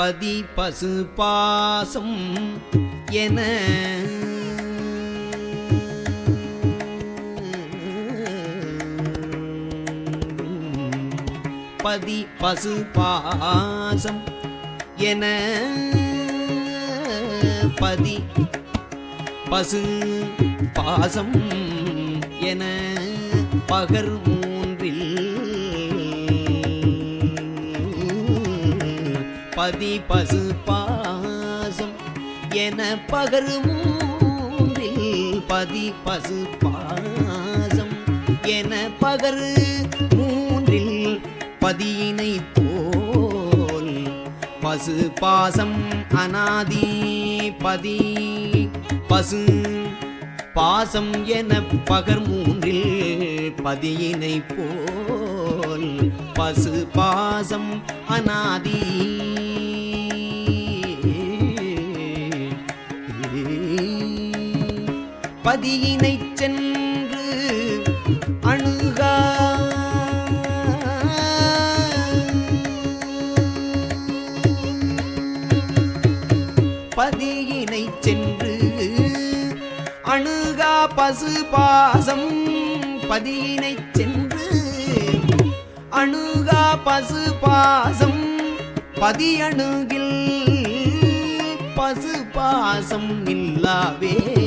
பதி பசு பாசம் என. பதி பசு பாசம் என. பதி பசு பாசம் என. பகர் மூன்றில் பதி பசு பாசம் என பகர் மூன்றில் பதி பசு பாசம் என பகரு மூன்றில் பதியினை போல் பசு பாசம் அனாதி பதி பசு பாசம் என பகர் மூன்றில் பதியினை போல். பசு பாசம் அனாதி பதியினை சென்று அணுகா. பதியினை சென்று அணுகா பசு பாசம். பதியினை சென்று அணுகா பசு பாசம். பதியணுகில் அணுகில் பசு பாசம் இல்லாவே